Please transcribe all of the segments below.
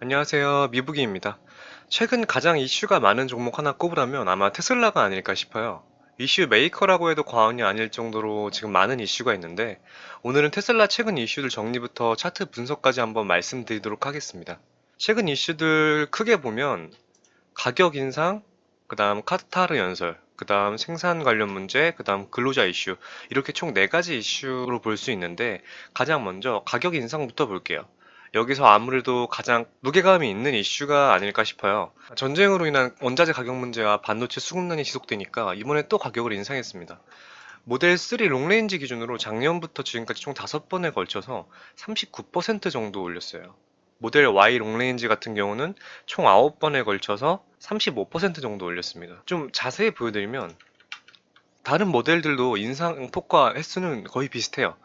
안녕하세요. 미부기입니다. 최근 가장 이슈가 많은 종목 하나 꼽으라면 아마 테슬라가 아닐까 싶어요. 이슈 메이커라고 해도 과언이 아닐 정도로 지금 많은 이슈가 있는데 오늘은 테슬라 최근 이슈들 정리부터 차트 분석까지 한번 말씀드리도록 하겠습니다. 최근 이슈들 크게 보면 가격 인상, 그 다음 카타르 연설, 그 다음 생산 관련 문제, 그 다음 근로자 이슈 이렇게 총 4가지 이슈로 볼 수 있는데 가장 먼저 가격 인상부터 볼게요. 여기서 아무래도 가장 무게감이 있는 이슈가 아닐까 싶어요. 전쟁으로 인한 원자재 가격 문제와 반도체 수급난이 지속되니까 이번에 또 가격을 인상했습니다. 모델 3 롱레인지 기준으로 작년부터 지금까지 총 5번에 걸쳐서 39% 정도 올렸어요. 모델 Y 롱레인지 같은 경우는 총 9번에 걸쳐서 35% 정도 올렸습니다. 좀 자세히 보여드리면 다른 모델들도 인상폭과 횟수는 거의 비슷해요.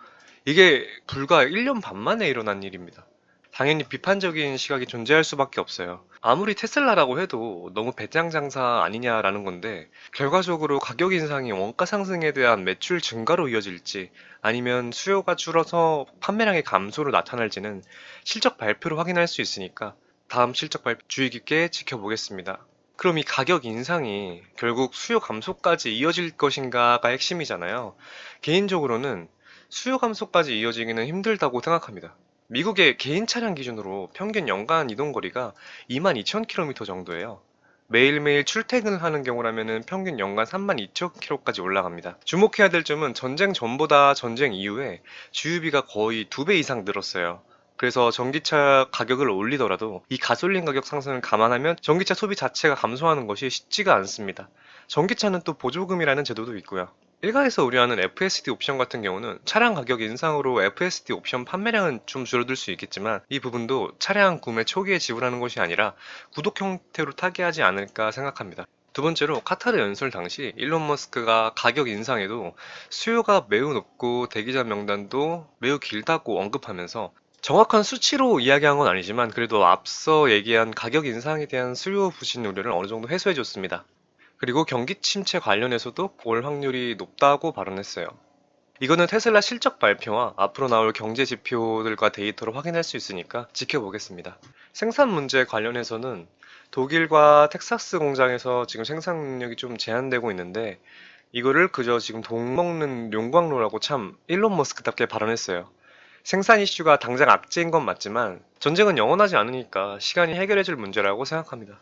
이게 불과 1년 반 만에 일어난 일입니다. 당연히 비판적인 시각이 존재할 수밖에 없어요. 아무리 테슬라라고 해도 너무 배짱 장사 아니냐라는 건데 결과적으로 가격 인상이 원가 상승에 대한 매출 증가로 이어질지 아니면 수요가 줄어서 판매량의 감소로 나타날지는 실적 발표로 확인할 수 있으니까 다음 실적 발표 주의 깊게 지켜보겠습니다. 그럼 이 가격 인상이 결국 수요 감소까지 이어질 것인가가 핵심이잖아요. 개인적으로는 수요 감소까지 이어지기는 힘들다고 생각합니다. 미국의 개인 차량 기준으로 평균 연간 이동 거리가 22,000km 정도예요. 매일매일 출퇴근을 하는 경우라면 평균 연간 32,000km까지 올라갑니다. 주목해야 될 점은 전쟁 전보다 전쟁 이후에 주유비가 거의 2배 이상 늘었어요. 그래서 전기차 가격을 올리더라도 이 가솔린 가격 상승을 감안하면 전기차 소비 자체가 감소하는 것이 쉽지가 않습니다. 전기차는 또 보조금이라는 제도도 있고요. 일가에서 우려하는 FSD 옵션 같은 경우는 차량 가격 인상으로 FSD 옵션 판매량은 좀 줄어들 수 있겠지만 이 부분도 차량 구매 초기에 지불하는 것이 아니라 구독 형태로 타개하지 않을까 생각합니다. 두 번째로 카타르 연설 당시 일론 머스크가 가격 인상에도 수요가 매우 높고 대기자 명단도 매우 길다고 언급하면서 정확한 수치로 이야기한 건 아니지만 그래도 앞서 얘기한 가격 인상에 대한 수요 부진 우려를 어느 정도 해소해 줬습니다. 그리고 경기 침체 관련해서도 볼 확률이 높다고 발언했어요. 이거는 테슬라 실적 발표와 앞으로 나올 경제 지표들과 데이터로 확인할 수 있으니까 지켜보겠습니다. 생산 문제 관련해서는 독일과 텍사스 공장에서 지금 생산 능력이 좀 제한되고 있는데 이거를 그저 지금 돈 먹는 용광로라고 참 일론 머스크답게 발언했어요. 생산 이슈가 당장 악재인 건 맞지만 전쟁은 영원하지 않으니까 시간이 해결해줄 문제라고 생각합니다.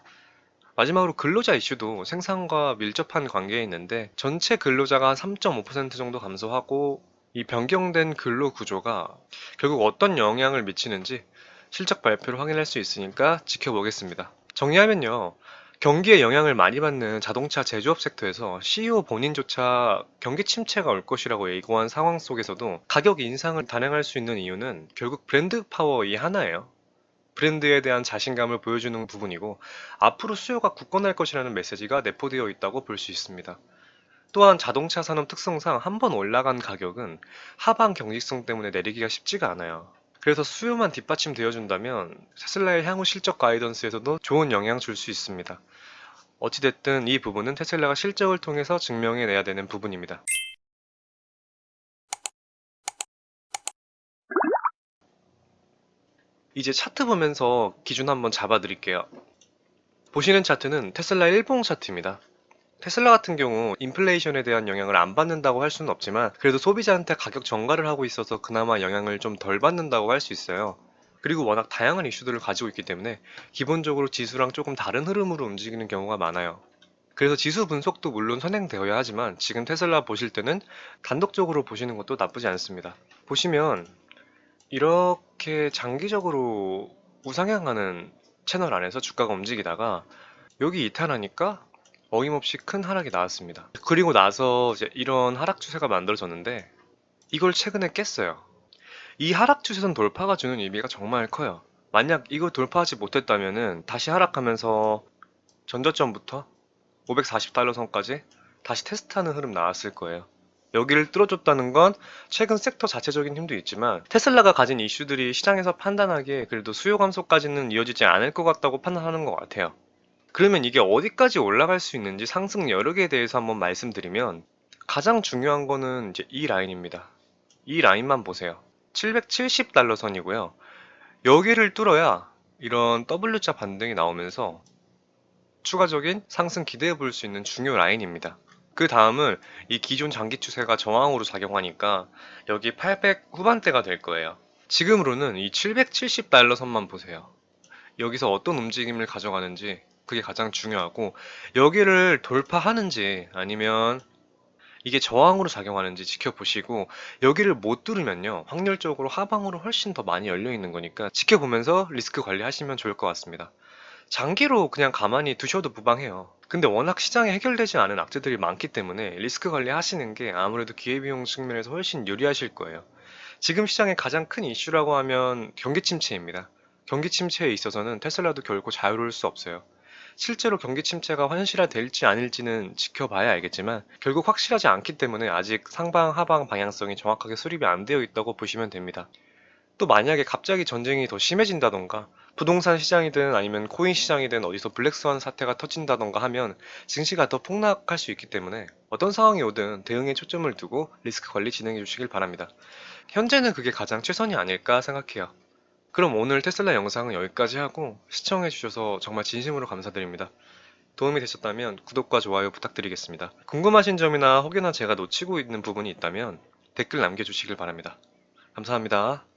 마지막으로 근로자 이슈도 생산과 밀접한 관계에 있는데 전체 근로자가 한3.5% 정도 감소하고 이 변경된 근로 구조가 결국 어떤 영향을 미치는지 실적 발표를 확인할 수 있으니까 지켜보겠습니다. 정리하면요. 경기에 영향을 많이 받는 자동차 제조업 섹터에서 CEO 본인조차 경기 침체가 올 것이라고 예고한 상황 속에서도 가격 인상을 단행할 수 있는 이유는 결국 브랜드 파워 이 하나예요. 브랜드에 대한 자신감을 보여주는 부분이고 앞으로 수요가 굳건할 것이라는 메시지가 내포되어 있다고 볼 수 있습니다. 또한 자동차 산업 특성상 한 번 올라간 가격은 하방 경직성 때문에 내리기가 쉽지가 않아요. 그래서 수요만 뒷받침되어 준다면 테슬라의 향후 실적 가이던스에서도 좋은 영향 줄 수 있습니다. 어찌됐든 이 부분은 테슬라가 실적을 통해서 증명해내야 되는 부분입니다. 이제 차트 보면서 기준 한번 잡아 드릴게요. 보시는 차트는 테슬라 일봉 차트입니다. 테슬라 같은 경우 인플레이션에 대한 영향을 안 받는다고 할 수는 없지만 그래도 소비자한테 가격 정가를 하고 있어서 그나마 영향을 좀 덜 받는다고 할 수 있어요. 그리고 워낙 다양한 이슈들을 가지고 있기 때문에 기본적으로 지수랑 조금 다른 흐름으로 움직이는 경우가 많아요. 그래서 지수 분석도 물론 선행되어야 하지만 지금 테슬라 보실 때는 단독적으로 보시는 것도 나쁘지 않습니다. 보시면 이렇게 장기적으로 우상향하는 채널 안에서 주가가 움직이다가 여기 이탈하니까 어김없이 큰 하락이 나왔습니다. 그리고 나서 이제 이런 하락 추세가 만들어졌는데 이걸 최근에 깼어요. 이 하락 추세선 돌파가 주는 의미가 정말 커요. 만약 이거 돌파하지 못했다면은 다시 하락하면서 전저점부터 540달러 선까지 다시 테스트하는 흐름 나왔을 거예요. 여기를 뚫어줬다는 건 최근 섹터 자체적인 힘도 있지만 테슬라가 가진 이슈들이 시장에서 판단하기에 그래도 수요 감소까지는 이어지지 않을 것 같다고 판단하는 것 같아요. 그러면 이게 어디까지 올라갈 수 있는지 상승 여력에 대해서 한번 말씀드리면 가장 중요한 거는 이제 이 라인입니다. 이 라인만 보세요. 770달러 선이고요. 여기를 뚫어야 이런 W자 반등이 나오면서 추가적인 상승 기대해 볼 수 있는 중요 라인입니다. 그 다음은 이 기존 장기 추세가 저항으로 작용하니까 여기 800 후반대가 될 거예요. 지금으로는 이 770달러 선만 보세요. 여기서 어떤 움직임을 가져가는지 그게 가장 중요하고 여기를 돌파하는지 아니면 이게 저항으로 작용하는지 지켜보시고 여기를 못 뚫으면요 확률적으로 하방으로 훨씬 더 많이 열려 있는 거니까 지켜보면서 리스크 관리하시면 좋을 것 같습니다. 장기로 그냥 가만히 두셔도 무방해요. 근데 워낙 시장에 해결되지 않은 악재들이 많기 때문에 리스크 관리 하시는 게 아무래도 기회비용 측면에서 훨씬 유리하실 거예요. 지금 시장의 가장 큰 이슈라고 하면 경기 침체입니다. 경기 침체에 있어서는 테슬라도 결코 자유로울 수 없어요. 실제로 경기 침체가 현실화될지 아닐지는 지켜봐야 알겠지만 결국 확실하지 않기 때문에 아직 상방 하방 방향성이 정확하게 수립이 안 되어 있다고 보시면 됩니다. 또 만약에 갑자기 전쟁이 더 심해진다던가 부동산 시장이든 아니면 코인 시장이든 어디서 블랙스완 사태가 터진다던가 하면 증시가 더 폭락할 수 있기 때문에 어떤 상황이 오든 대응에 초점을 두고 리스크 관리 진행해 주시길 바랍니다. 현재는 그게 가장 최선이 아닐까 생각해요. 그럼 오늘 테슬라 영상은 여기까지 하고 시청해 주셔서 정말 진심으로 감사드립니다. 도움이 되셨다면 구독과 좋아요 부탁드리겠습니다. 궁금하신 점이나 혹여나 제가 놓치고 있는 부분이 있다면 댓글 남겨주시길 바랍니다. 감사합니다.